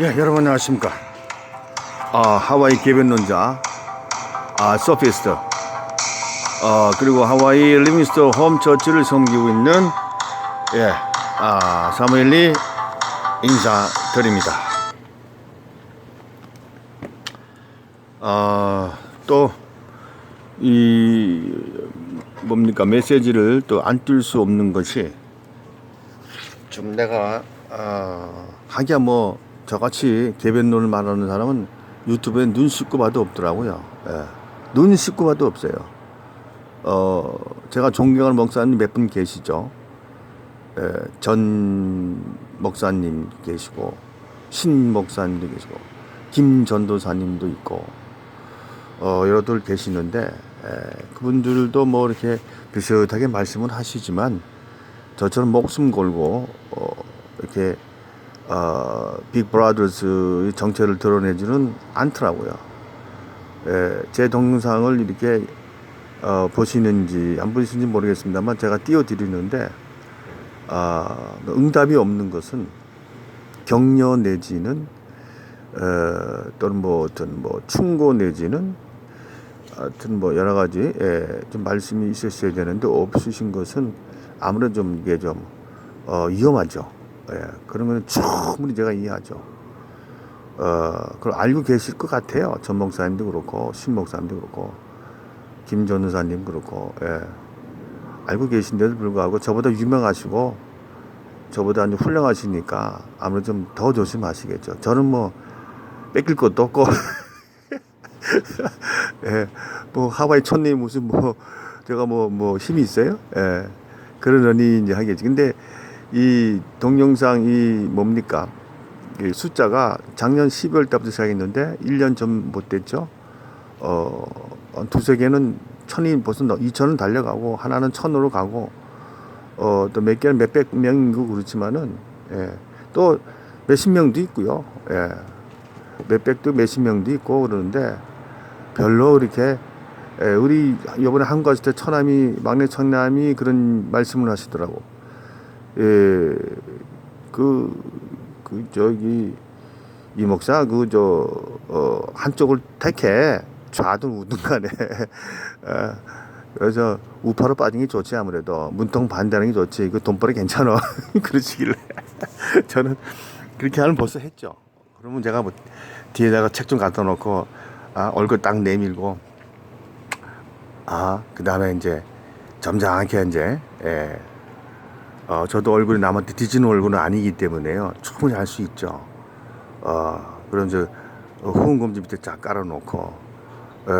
예, 여러분 안녕하십니까. 아, 하와이 개변론자, 아, 서피스트, 아, 그리고 하와이 리빙스터 홈 처치를 섬기고 있는, 예, 아, 사무엘리 인사드립니다. 아, 또, 이, 뭡니까, 메시지를 또 안 뜰 수 없는 것이, 좀 내가 아 하기야 뭐 저같이 개변론을 말하는 사람은 유튜브에 눈 씻고 봐도 없더라고요. 예. 눈 씻고 봐도 없어요. 어 제가 존경하는 목사님 몇 분 계시죠. 예, 전 목사님 계시고 신 목사님도 계시고 김 전도사님도 있고 어 여러들 계시는데 예, 그분들도 뭐 이렇게 비슷하게 말씀을 하시지만 저처럼 목숨 걸고 어, 이렇게 어, 빅브라더스의 정체를 드러내지는 않더라고요. 예, 제 동영상을 이렇게 어, 보시는지 안 보시는지 모르겠습니다만 제가 띄워드리는데 아, 응답이 없는 것은 격려 내지는 어, 또는 뭐 어떤 뭐 충고 내지는 하여튼 뭐 여러 가지 예, 좀 말씀이 있었어야 되는데 없으신 것은 아무래도 좀 이게 좀 어, 위험하죠. 예, 거는 충분히 제가 이해하죠. 어, 그걸 알고 계실 것 같아요. 전 목사님도 그렇고, 신 목사님도 그렇고, 김 전우사님 그렇고, 예. 알고 계신데도 불구하고 저보다 유명하시고, 저보다 이제 훌륭하시니까 아무래도 좀 더 조심하시겠죠. 저는 뭐, 뺏길 것도 없고, 예, 뭐, 하와이 촌내 무슨 뭐, 제가 뭐, 뭐, 힘이 있어요? 예. 그러려니 이제 하겠지. 근데 이 동영상 이 뭡니까? 이 숫자가 작년 12월 달부터 시작했는데 1년 전못 됐죠. 어, 한 두세 개는 천이 벌써 2천은 달려가고 하나는 천으로 가고 어, 또 몇 개는 몇백 명이고 그렇지만은 예. 또 몇십 명도 있고요. 예. 몇백도 몇십 명도 있고 그러는데 별로 이렇게 예, 우리 이번에 한국 갔을 때 처남이 막내 처남이 그런 말씀을 하시더라고. 예, 그, 그 저기 이 목사 그 저 어, 한쪽을 택해 좌든 우든 간에 예, 그래서 우파로 빠진 게 좋지 아무래도 문통 반대하는 게 좋지 그 돈벌이 괜찮아 그러시길래 저는 그렇게 하면 벌써 했죠. 그러면 제가 뭐 뒤에다가 책 좀 갖다 놓고 아, 얼굴 딱 내밀고 아, 그 다음에 이제 점잖게 이제, 예. 어, 저도 얼굴이 남한테 뒤지는 얼굴은 아니기 때문에요. 충분히 할수 있죠. 어, 그런 이제 후원금지 밑에 쫙 깔아놓고, 예.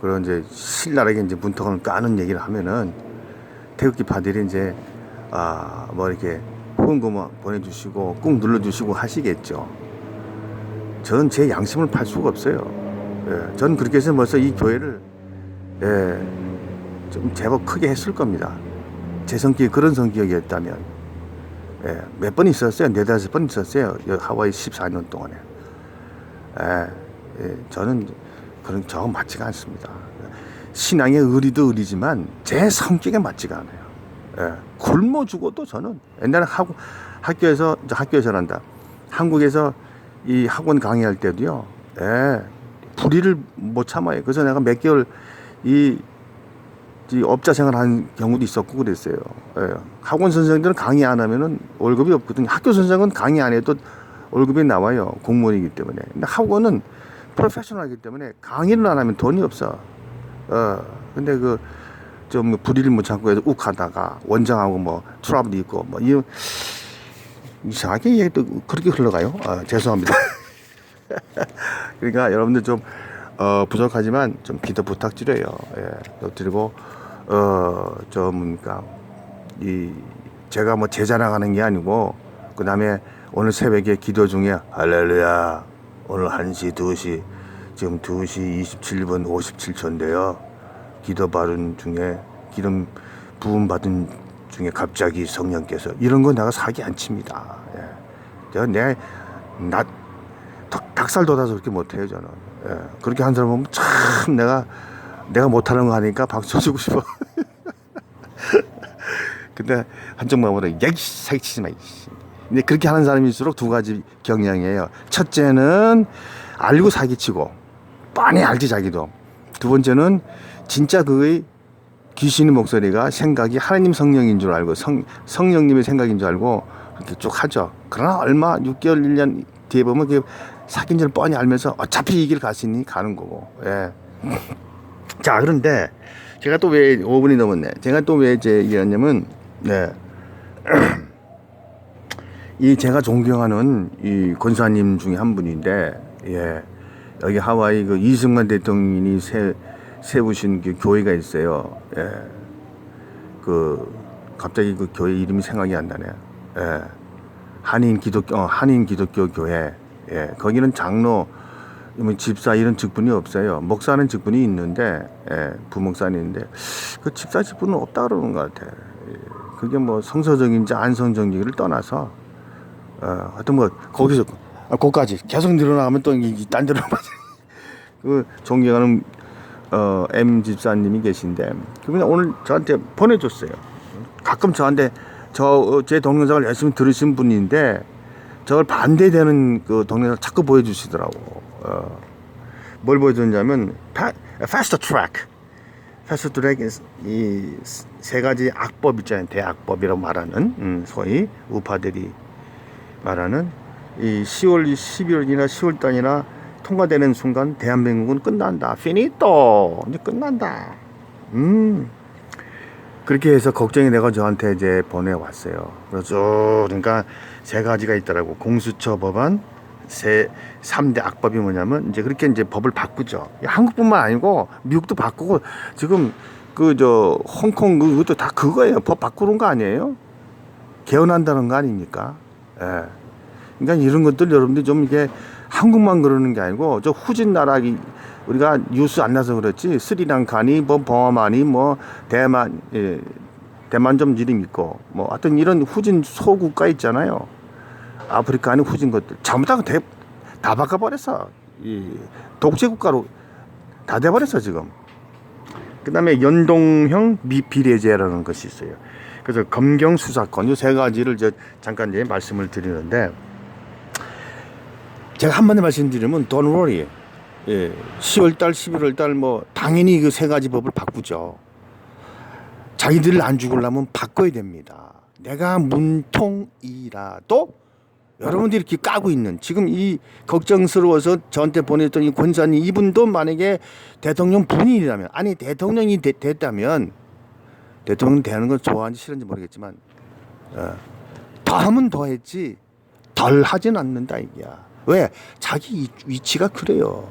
그런 이제 신랄하게 이제 문턱을 까는 얘기를 하면은 태극기 파들이 이제, 아, 뭐 이렇게 후원금 보내주시고 꾹 눌러주시고 하시겠죠. 저는 제 양심을 팔 수가 없어요. 예. 전 그렇게 해서 벌써 이 교회를 예, 좀 제법 크게 했을 겁니다. 제 성격이 그런 성격이었다면. 예, 몇 번 있었어요. 네다섯 번 있었어요. 여기 하와이 14년 동안에. 예, 예, 저는 그런 저 맞지가 않습니다. 신앙의 의리도 의리지만 제 성격에 맞지가 않아요. 예, 굶어 죽어도 저는 옛날에 학교, 학교에서, 저 학교에서란다. 한국에서 이 학원 강의할 때도요, 예, 불의를 못 참아요. 그래서 내가 몇 개월 이, 이 업자 생활한 경우도 있었고 그랬어요. 예. 학원 선생들은 강의 안 하면은 월급이 없거든요. 학교 선생은 강의 안 해도 월급이 나와요. 공무원이기 때문에. 근데 학원은 프로페셔널이기 때문에 강의를 안 하면 돈이 없어. 어. 근데 그, 좀 불의를 못 참고 해서 욱 하다가 원장하고 뭐 트러블이 있고 뭐 이, 이상하게 얘기도 그렇게 흘러가요. 아, 죄송합니다. 그러니까 여러분들 좀 어, 부족하지만 좀 기도 부탁드려요. 예, 또 드리고 어좀 그러니까 이 제가 뭐 제자랑하는 게 아니고 그 다음에 오늘 새벽에 기도 중에 할렐루야 오늘 1시 2시 지금 2시 27분 57초인데요. 기도 받은 중에 기름 부음 받은 중에 갑자기 성령께서 이런 거 내가 사기 안 칩니다. 예. 제가 내나 닭살 돋아서 그렇게 못해요 저는. 예. 그렇게 한 사람 보면 참 내가 내가 못하는 거 하니까 박수 주고 싶어. 근데 한쪽 마음으로 야이 사기치지 마. 이씨. 근데 그렇게 하는 사람일수록 두 가지 경향이에요. 첫째는 알고 사기치고 뻔히 알지 자기도. 두 번째는 진짜 그의 귀신의 목소리가 생각이 하나님 성령인 줄 알고 성, 성령님의 생각인 줄 알고 이렇게 쭉 하죠. 그러나 얼마 6개월 1년 뒤에 보면 그 사귄 줄 뻔히 알면서 어차피 이길 갔으니 가는 거고. 예. 자 그런데 제가 또 왜 5분이 넘었네. 제가 또 왜 이제 얘기하냐면 네. 이 제가 존경하는 이 권사님 중에 한 분인데 예. 여기 하와이 그 이승만 대통령이 세, 세우신 그 교회가 있어요. 예. 그 갑자기 그 교회 이름이 생각이 안 나네. 예. 한인 기독교 어, 한인 기독교 교회. 예. 거기는 장로 뭐 집사 이런 직분이 없어요. 목사는 직분이 있는데 예. 부목사는 있는데 그 집사 직분은 없다 그러는 것 같아. 예. 그게 뭐 성서적인지 안성적인지를 떠나서 어, 하여튼 뭐 거기서 아, 거기까지 계속 늘어나면 또딴 데로. 그 존경하는 어, M 집사님이 계신데 그분이 오늘 저한테 보내줬어요. 가끔 저한테 저 제 동영상을 열심히 들으신 분인데 저걸 반대되는 그 동영상 자꾸 보여주시더라고. 어, 뭘 보여줬냐면 파, track 이세 가지 악법 있잖아요. 대악법이라고 말하는 음, 소위 우파들이 말하는 이 10월, 12월이나 10월 달이나 통과되는 순간 대한민국은 끝난다. 피니또 이제 끝난다. 음 그렇게 해서 걱정이 내가 저한테 이제 보내왔어요. 그래서 쭉 그러니까 세 가지가 있더라고. 공수처 법안 세 3대 악법이 뭐냐면 이제 그렇게 이제 법을 바꾸죠. 한국뿐만 아니고 미국도 바꾸고 지금 그 저 홍콩 그것도 다 그거예요. 법 바꾸는 거 아니에요? 개헌한다는 거 아닙니까? 예. 그러니까 이런 것들 여러분들이 좀 이게 한국만 그러는 게 아니고 저 후진 나라 이 우리가 뉴스 안 나서 그렇지 스리랑카니 뭐 버마니 뭐 대만 예, 대만 좀 이름 있고 뭐 하여튼 이런 후진 소국가 있잖아요. 아프리카 안에 후진 것들 다, 대, 다 바꿔버렸어. 이 독재 국가로 다 돼버렸어 지금. 그다음에 연동형 미비례제라는 것이 있어요. 그래서 검경 수사권 이 세 가지를 저 잠깐 이제 말씀을 드리는데 제가 한 번에 말씀드리면 don't worry. 예, 10월 달, 11월 달 뭐 당연히 그 세 가지 법을 바꾸죠. 자기들을 안 죽으려면 바꿔야 됩니다. 내가 문통이라도 여러분들이 이렇게 까고 있는 지금 이 걱정스러워서 저한테 보냈던 이 권사님 이분도 만약에 대통령 본인이라면 아니 대통령이 되, 됐다면 대통령 되는 건 좋아하는지 싫은지 모르겠지만 어, 더 하면 더 했지 덜 하진 않는다 이게야. 왜? 자기 이- 위치가 그래요.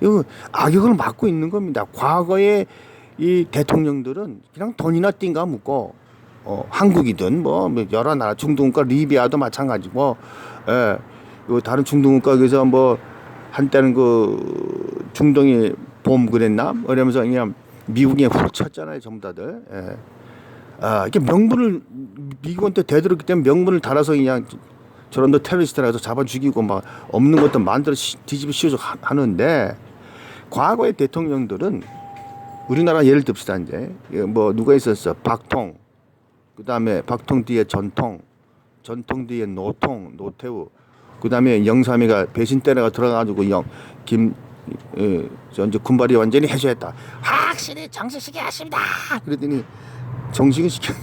이거 악역을 맡고 있는 겁니다. 과거에 이 대통령들은 그냥 돈이나 띵가 묻고 어, 한국이든 뭐, 뭐 여러 나라 중동국가 리비아도 마찬가지고 예, 그 다른 중동국가에서 뭐 한때는 그 중동이 봄 그랬나? 이러면서 그냥 미국에 후쳤잖아요 전부 다들. 예. 아 이렇게 명분을 미국한테 대들었기 때문에 명분을 달아서 그냥 저런도 테러리스트라 해서 잡아 죽이고 막 없는 것도 만들어 시- 뒤집어 씌워서 하- 하는데 과거의 대통령들은 우리나라 예를 듭시다 이제. 예, 뭐 누가 있었어? 박통 그 다음에 박통 뒤에 전통 전통 뒤에 노통 노태우 그 다음에 영삼이가 배신 때려가 들어가가지고 영 김 예, 저 이제 군발이 완전히 해소했다 확실히 정신시켜 하십니다 그랬더니 정식을 시켜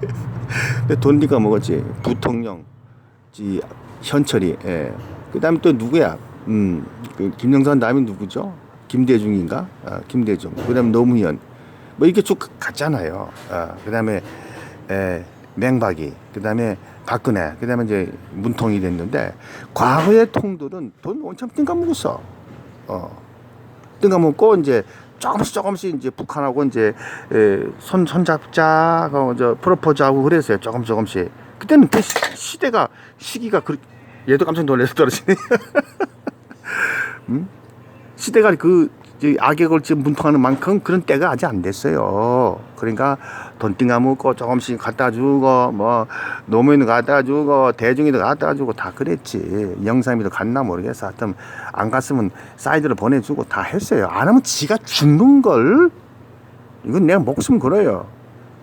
근데 돈 니가 먹었지 부통령 지 현철이 예. 그다음에 또 누구야? 음, 그 김영삼 다음에 누구죠? 김대중인가? 아, 김대중. 그다음에 노무현. 뭐 이렇게 쭉 갔잖아요. 아, 그다음에 에, 맹박이. 그 다음에 박근혜. 그 다음에 이제 문통이 됐는데 과거의 통들은 돈 엄청 띵가 먹었어. 어. 띵가 먹고 이제 조금씩 조금씩 이제 북한하고 이제 에, 손 손잡자, 어, 저 프로포즈하고 그랬어요. 조금 조금씩. 그때는 그 시- 시대가 시기가 그 얘도 깜짝 놀라서 떨어지네. 음? 시대가 그 악역을 지금 문통하는 만큼 그런 때가 아직 안 됐어요. 그러니까 돈 띵가 먹고 조금씩 갖다 주고 뭐 노무현도 갖다 주고 대중이도 갖다 주고 다 그랬지. 영삼이도 갔나 모르겠어. 하여튼 안 갔으면 사이드를 보내주고 다 했어요. 안 하면 지가 죽는 걸. 이건 내가 목숨 걸어요.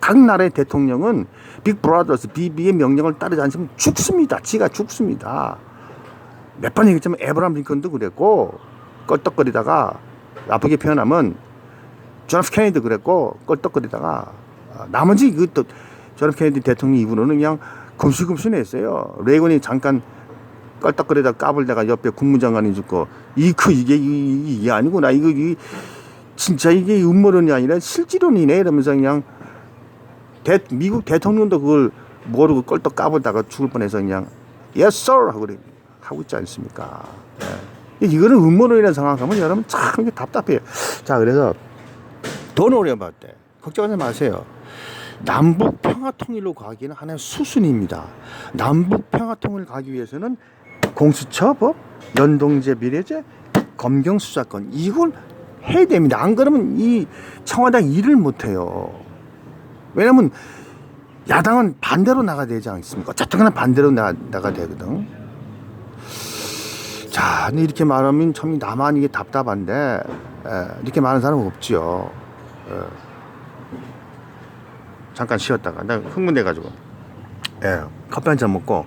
각 나라의 대통령은 빅 브라더스 비비의 명령을 따르지 않으면 죽습니다. 지가 죽습니다. 몇 번 얘기했지만 에브람 링컨도 그랬고 껄떡거리다가 나쁘게 표현하면 존 F 케네디도 그랬고 껄떡거리다가 아, 나머지 그또 존 F 케네디 대통령 이후로는 그냥 금시금순했어요. 레이건이 잠깐 껄떡거리다 까불다가 옆에 국무장관이 죽고 이그 이게 이- 이게 아니구나 이거 이 진짜 이게 음모론이 아니라 실지론이네 이러면서 그냥 대, 미국 대통령도 그걸 모르고 껄떡 까불다가 죽을 뻔해서 그냥 yes sir 하고 그래 하고 있지 않습니까? 예. 이거는 음모론이라는 생각하면 여러분 참 답답해요. 자 그래서 돈 오래 봤대 걱정하지 마세요. 남북 평화 통일로 가기는 하나의 수순입니다. 남북 평화 통일 가기 위해서는 공수처법, 연동제 비례제, 검경 수사권 이걸 해야 됩니다. 안 그러면 이 청와대 일을 못 해요. 왜냐면 야당은 반대로 나가야 되지 않습니까? 어쨌든 반대로 나, 나가야 되거든. 자, 근데 이렇게 말하면 참 나만 이게 답답한데 에, 이렇게 많은 사람은 없지요. 에. 잠깐 쉬었다가 나 흥분돼가지고 예, 커피 한 잔 먹고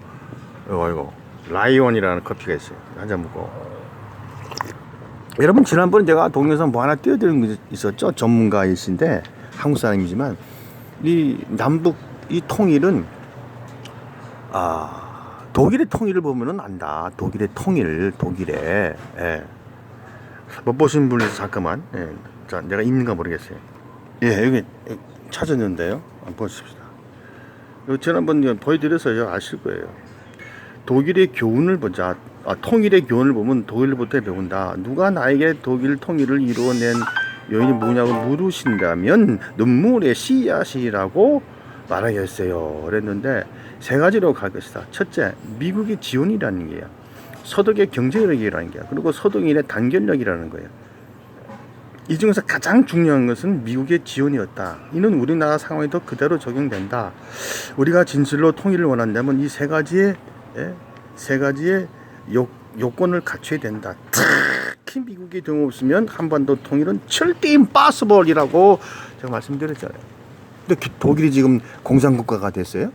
이거 이거 라이온이라는 커피가 있어요. 한 잔 먹고 여러분 지난번에 제가 동영상 뭐 하나 띄워드린 거 있었죠? 전문가이신데 한국 사람이지만 이 남북 이 통일은 아 독일의 통일을 보면은 안다. 독일의 통일, 독일의 예. 못 보신 분이 잠깐만. 예. 자, 내가 있는가 모르겠어요. 예, 여기 찾았는데요. 한번 보십시다. 지난번 보여드려서요 아실 거예요. 독일의 교훈을 보자. 아, 통일의 교훈을 보면 독일부터 배운다. 누가 나에게 독일 통일을 이루어낸 요인이 뭐냐고 물으신다면 눈물의 씨앗이라고 말하겠어요. 그랬는데 세 가지로 갈 것이다. 첫째, 미국의 지원이라는 게야. 서독의 경제력이라는 게야. 그리고 서독인의 단결력이라는 거예요. 이 중에서 가장 중요한 것은 미국의 지원이었다. 이는 우리나라 상황에도 그대로 적용된다. 우리가 진실로 통일을 원한다면 이 세 가지의 예? 세 가지의 요, 요건을 갖춰야 된다. 특히 미국의 등 없으면 한반도 통일은 절대 임파서블이라고 제가 말씀드렸잖아요. 근데 기- 독일이 지금 공산 국가가 됐어요?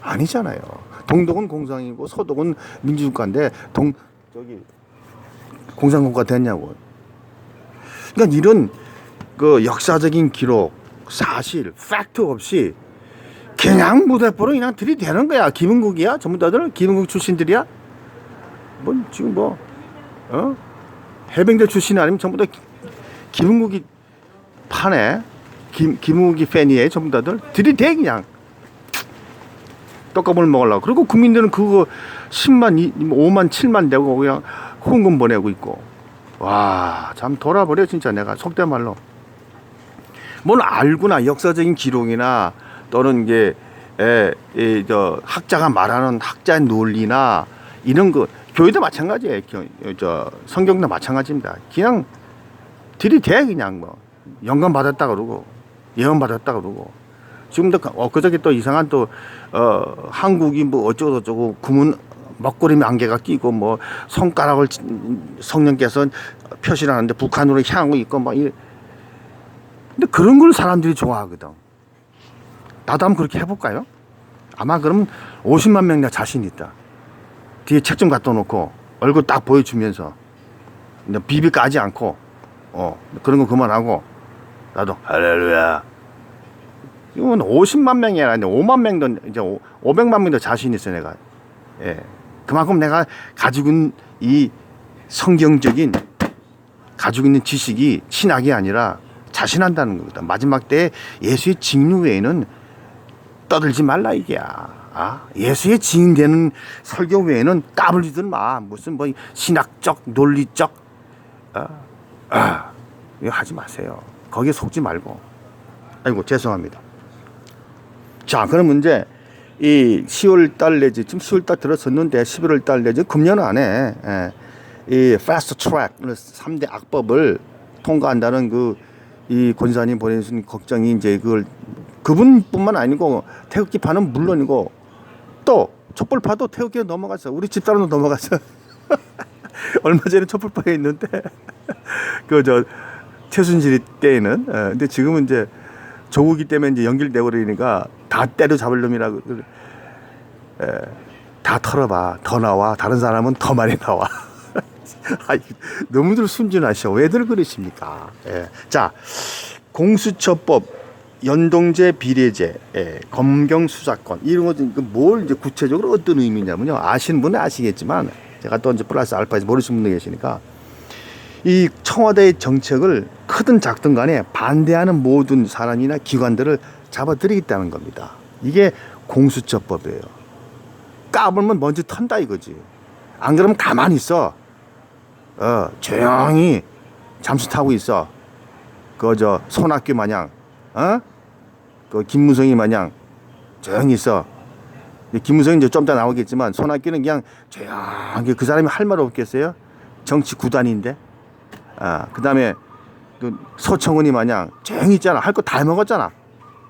아니잖아요. 동독은 공산이고 서독은 민주국가인데 동 저기 공산국가 됐냐고. 그러니까 이런 그 역사적인 기록, 사실, 팩트 없이 그냥 무대포로 그냥 들이대는 거야. 김은국이야? 전부 다들 김은국 출신들이야? 뭐 지금 뭐 어? 해병대 출신 아니면 전부 다 기- 김은국이 파네. 김 김은국이 팬이에요. 전부 다들 들이대 그냥. 떡값을 먹으려고. 그리고 국민들은 그거 10만, 2, 5만, 7만 내고 그냥 후원금 보내고 있고. 와, 참 돌아버려, 진짜 내가. 속된 말로. 뭘 알구나. 역사적인 기록이나 또는 이게, 에, 이, 저, 학자가 말하는 학자의 논리나 이런 거, 교회도 마찬가지예요. 교- 저, 성경도 마찬가지입니다. 그냥 들이대, 그냥 뭐. 영감 받았다 그러고, 예언 받았다 그러고. 지금도 그- 엊그저께 또 이상한 또 어, 한국이 뭐 어쩌고 저쩌고 구문 먹구름이 안개가 끼고 뭐 손가락을 지- 성령께서 표시를 하는데 북한으로 향하고 있고 막 이래. 근데 그런 걸 사람들이 좋아하거든. 나도 한번 그렇게 해볼까요? 아마 그러면 50만 명 내 자신 있다. 뒤에 책 좀 갖다 놓고 얼굴 딱 보여주면서 비비 까지 않고 어 그런 거 그만하고 나도 할렐루야 이건 50만 명이 아니라 5만 명도 이제 500만 명도 자신 있어 내가. 예. 그만큼 내가 가지고 있는 이 성경적인 가지고 있는 지식이 신학이 아니라 자신한다는 거거든. 마지막 때 예수의 직류 외에는 떠들지 말라 이게야. 아, 예수의 증인되는 설교 외에는 까불지들 마. 무슨 뭐 신학적, 논리적, 아, 아, 이거 하지 마세요. 거기에 속지 말고. 아이고 죄송합니다. 자, 그럼 이제 이 10월 달 내지 지금 10월 달 들어섰는데 11월 달 내지 금년 안에 예, 이 패스트 트랙 3대 악법을 통과한다는 그 이 권사님 보내주신 걱정이 이제 그걸 그분뿐만 아니고 태극기 파는 물론이고 또 촛불 파도 태극기에 넘어갔어. 우리 집사람도 넘어갔어. 얼마 전에 촛불 파에 있는데 그 저 최순실 때에는 예, 근데 지금은 이제 조국이 때문에 이제 연결되고 그러니까 다 때려 잡을 놈이라고. 에, 다 털어봐. 더 나와. 다른 사람은 더 많이 나와. 아이, 너무들 순진하셔. 왜들 그러십니까? 예. 자, 공수처법, 연동제 비례제, 예, 검경 수사권 이런 것들 그뭘 이제 구체적으로 어떤 의미냐면요. 아시는 분은 아시겠지만 제가 또 이제 플러스 알파에서 모르시는 분들 계시니까 이 청와대의 정책을 크든 작든 간에 반대하는 모든 사람이나 기관들을 잡아들이겠다는 겁니다. 이게 공수처법이에요. 까불면 먼저 턴다 이거지. 안 그러면 가만히 있어. 어, 조용히 잠수 타고 있어. 그저 손학규 마냥, 어? 그 김무성이 마냥 조용히 있어. 김무성이 이제 좀 이따 나오겠지만 손학규는 그냥 조용히 그 사람이 할 말 없겠어요? 정치 구단인데. 아, 그다음에 그 서청은이 마냥 조용히 있잖아. 할 거 다 해먹었잖아.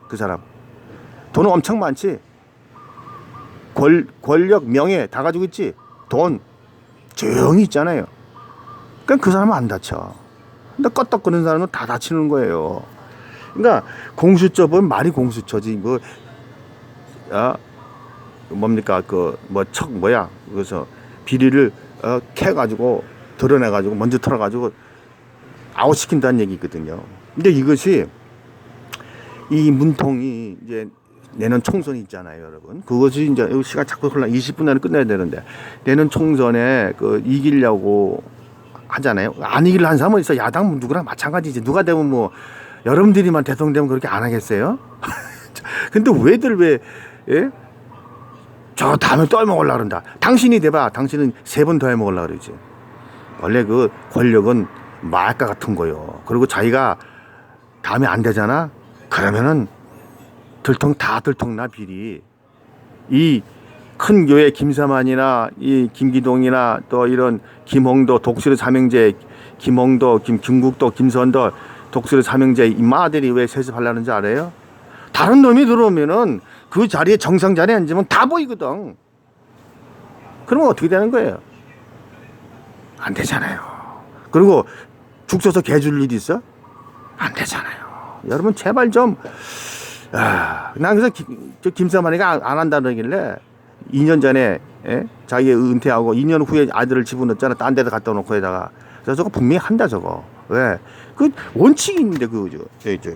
그 사람. 돈은 엄청 많지. 권, 권력, 명예 다 가지고 있지. 돈 조용히 있잖아요. 그러니까 그 사람은 안 다쳐. 근데 껐덕거리는 사람은 다 다치는 거예요. 그러니까 공수처법은 말이 공수처지 뭐 아, 뭡니까 그 뭐 척 뭐야 그래서 비리를 어, 캐 가지고 드러내 가지고 먼저 털어 가지고 아웃시킨다는 얘기거든요. 근데 이것이 이 문통이 이제 내년 총선이 있잖아요, 여러분. 그것이 이제 시간 자꾸 흘러 20분 안에 끝내야 되는데 내년 총선에 그 이기려고 하잖아요. 안 이기려 한 사람은 있어. 야당 누구랑 마찬가지지. 누가 되면 뭐 여러분들이만 대통령 되면 그렇게 안 하겠어요? 근데 왜들 왜 예? 저 다음에 또 해먹으려고 그런다. 당신이 돼봐. 당신은 세 번 더 해먹으려고 그러지. 원래 그 권력은 말과 같은 거요. 그리고 자기가 다음에 안 되잖아? 그러면은 들통 다 들통나 비리. 이 큰 교회 김사만이나 이 김기동이나 또 이런 김홍도 독수리 삼형제 김홍도 김 김국도 김선도 독수리 삼형제 이 마들이 왜 세습하려는지 알아요? 다른 놈이 들어오면은 그 자리에 정상 자리에 앉으면 다 보이거든. 그러면 어떻게 되는 거예요? 안 되잖아요. 그리고 죽 서서 개줄 일 있어? 안 되잖아요. 여러분 제발 좀 아, 난 그래서 김사만이가 안, 안 한다는길래 2년 전에 예? 자기 은퇴하고 2년 후에 아들을 집어넣었잖아. 딴 데다 갖다 놓고 에다가 그래서 저거 분명히 한다 저거. 왜? 그 원칙이 있는데 그저 저, 저,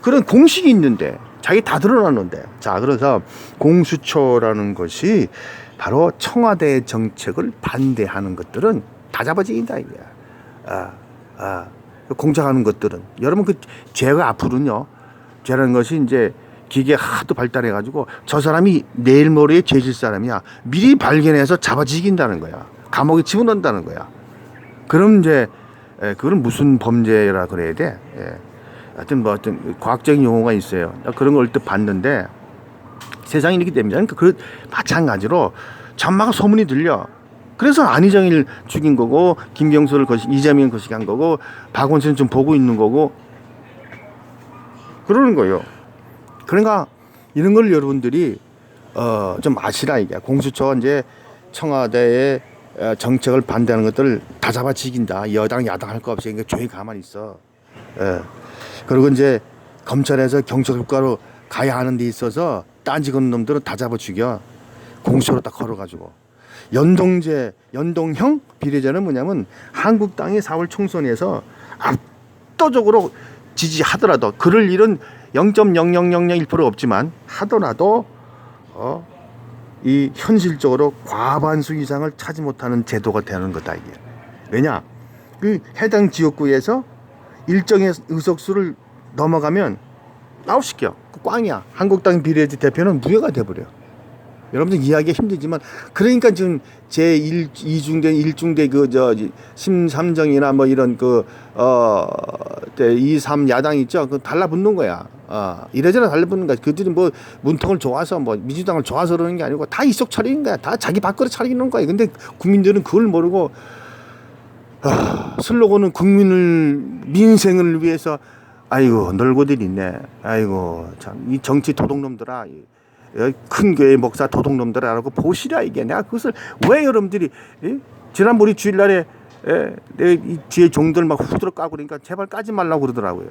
그런 공식이 있는데 자기 다 드러났는데 자 그래서 공수처라는 것이 바로 청와대의 정책을 반대하는 것들은 다 잡아지긴다 이게 아, 아, 공작하는 것들은. 여러분 그 죄가 앞으로는요. 죄라는 것이 이제 기계 하도 발달해 가지고 저 사람이 내일 모레에 죄질 사람이야. 미리 발견해서 잡아지긴다는 거야. 감옥에 집어넣는다는 거야. 그럼 이제 에, 그건 무슨 범죄라 그래야 돼? 예. 하여튼 뭐 어떤 과학적인 용어가 있어요. 나 그런 걸 또 봤는데 세상이 이렇게 됩니다. 그러니까 그 마찬가지로 전마가 소문이 들려 그래서 안희정일 죽인 거고 김경수를 거시 이재명 거시기 한 거고 박원순 좀 보고 있는 거고 그러는 거예요. 그러니까 이런 걸 여러분들이 어 좀 아시라 이게 공수처 이제 청와대의 어, 정책을 반대하는 것들을 다 잡아치긴다. 여당 야당 할 거 없이 그러니까 조용히 가만히 있어. 예. 그리고 이제 검찰에서 경찰 국가로 가야 하는 데 있어서 딴지 거는 놈들은 다 잡아 죽여. 공수처로 딱 걸어가지고. 연동제, 연동형 비례제는 뭐냐면 한국당이 4월 총선에서 압도적으로 지지하더라도 그럴 일은 0.00001% 없지만 하더라도 어, 이 현실적으로 과반수 이상을 차지 못하는 제도가 되는 거다 이게. 왜냐? 그 해당 지역구에서 일정의 의석수를 넘어가면 아웃시켜. 그 꽝이야. 한국당 비례제 대표는 무효가 돼버려. 여러분들 이해하기 힘들지만 그러니까 지금 제 1, 2중대 1중대 그 저 심삼정이나 뭐 이런 그어 2, 3 야당 있죠. 그 달라붙는 거야. 어, 이래저래 달라붙는 거야. 그들이 뭐 문통을 좋아서 뭐 민주당을 좋아서 그러는 게 아니고 다 이속 차리는 거야. 다 자기 밥그릇 차리는 거야. 근데 국민들은 그걸 모르고 아, 슬로건은 국민을 민생을 위해서 아이고 널고들 있네. 아이고 참 이 정치 도둑놈들아. 이- 이큰 교회 목사 도둑놈들아라고 보시라 이게 내가 그것을 왜 여러분들이 예? 지난번 이 주일날에 예, 내이 뒤에 종들 막 후드러 까고 그러니까 제발 까지 말라고 그러더라고요.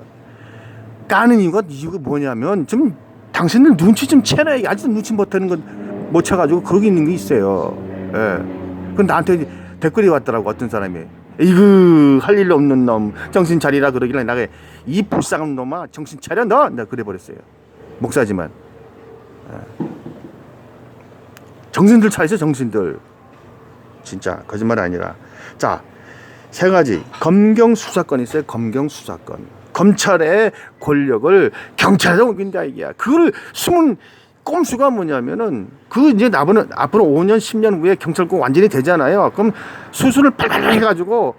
까는 이유가 이유가 뭐냐면 좀 당신들 눈치 좀 채라 이게 아직도 눈치 못하는 건 못 채가지고 그러고 있는 게 있어요. 예. 그 나한테 댓글이 왔더라고 어떤 사람이 이거 할일 없는 놈 정신 차리라 그러길래 나가 이 불쌍한 놈아 정신 차려 너 내가 그래 버렸어요. 목사지만 예. 정신들 차리세요 정신들 진짜 거짓말 아니라 자 세 가지 검경 수사권이 있어요. 검경 수사권. 검찰의 권력을 경찰에 옮긴다 이게야. 그걸 숨은 꼼수가 뭐냐면은 그 이제 나보는 앞으로 5년 10년 후에 경찰권 완전히 되잖아요. 그럼 수순을 팔팔 해가지고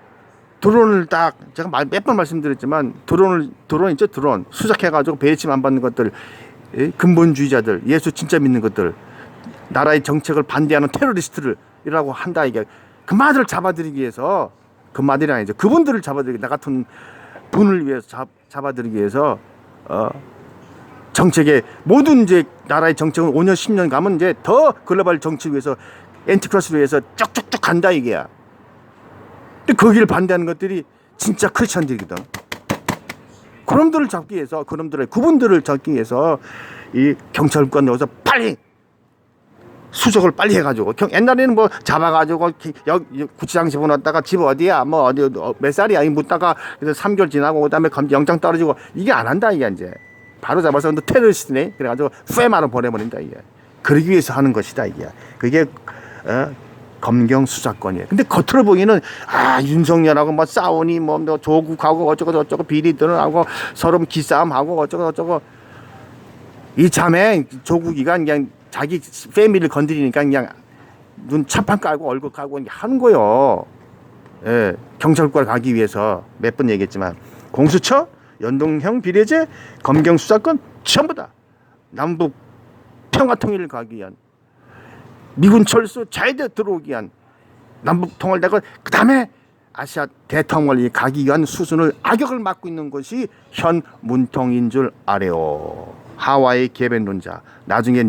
드론을 딱 제가 몇 번 말씀드렸지만 드론을 드론 있죠 드론 수색해가지고 배치임 안 받는 것들 예? 근본주의자들 예수 진짜 믿는 것들 나라의 정책을 반대하는 테러리스트들이라고 한다 이게 그마들을 잡아들이기 위해서 그마들이 아니죠 그분들을 잡아들이기 나 같은 분을 위해서 잡, 잡아들이기 위해서 어 정책에 모든 이제 나라의 정책은 5년 10년 가면 이제 더 글로벌 정치 위해서 엔티크라스를 위해서 쭉쭉쭉 간다 이게야. 근데 거기를 반대하는 것들이 진짜 크리스천들이거든. 그놈들을 잡기 위해서 그놈들의 그분들을 잡기 위해서 이 경찰관 여기서 빨리 수적을 빨리 해가지고 경, 옛날에는 뭐 잡아가지고 기- 여, 여- 구치장 집어넣었다가 집 어디야 뭐 어디 어, 몇 살이야 이 묻다가 그래서 3개월 지나고 그다음에 검- 영장 떨어지고 이게 안 한다 이게 이제. 바로 잡아서 너 테러리스트네. 그래가지고 페마로 보내버린다 이게. 그러기 위해서 하는 것이다 이게. 그게 어? 검경 수사권이에요. 근데 겉으로 보기에는 아 윤석열하고 뭐 싸우니 뭐, 뭐 조국하고 어쩌고 저쩌고 비리들하고 서로 기싸움하고 어쩌고 저쩌고 이 자매 조국이가 그냥 자기 패밀리를 건드리니까 그냥 눈 차판 깔고 얼굴 깔고 하는 거요. 예, 경찰과 가기 위해서 몇 번 얘기했지만 공수처, 연동형 비례제, 검경 수사권 전부 다 남북 평화 통일을 가기 위한 미군 철수 자유대 들어오기 위한 남북 통일되고 그 다음에 아시아 대통령이 가기 위한 수순을 악역을 맡고 있는 것이 현 문통인 줄 아래요. 하와이 개변론자 나중에